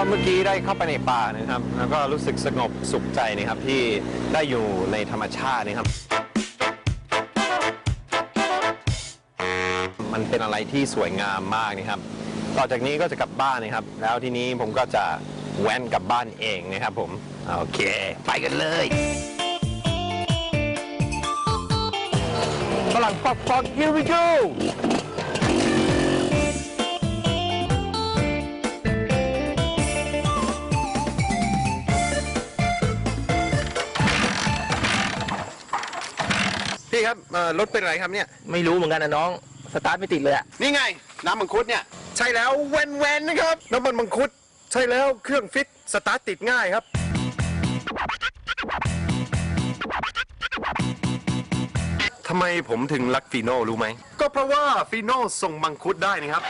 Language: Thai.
ก็เมื่อกี้ได้เข้าไปในป่านะครับ แล้วก็รู้สึกสงบสุขใจนะครับที่ได้อยู่ในธรรมชาตินะครับ มันเป็นอะไรที่สวยงามมากนะครับ ต่อจากนี้ก็จะกลับบ้านนะครับ แล้วทีนี้ผมก็จะแว้นกลับบ้านเองนะครับผม โอเค ไปกันเลยฝรั่งฟอกฟอก here we go พี่ครับเอ่อรถเป็นไรครับเนี่ย ไม่รู้เหมือนกันนะน้อง สตาร์ทไม่ติดเลยอะนี่ไง น้ำมังคุดเนี่ย ใช่แล้วแวนแวนนะครับ น้ำมันมังคุด ใช่แล้วเครื่องฟิตสตาร์ทติดง่ายครับ ทำไมผมถึงรักฟีโน่รู้ไหม ก็เพราะว่าฟีโน่ส่งมังคุดได้นะครับ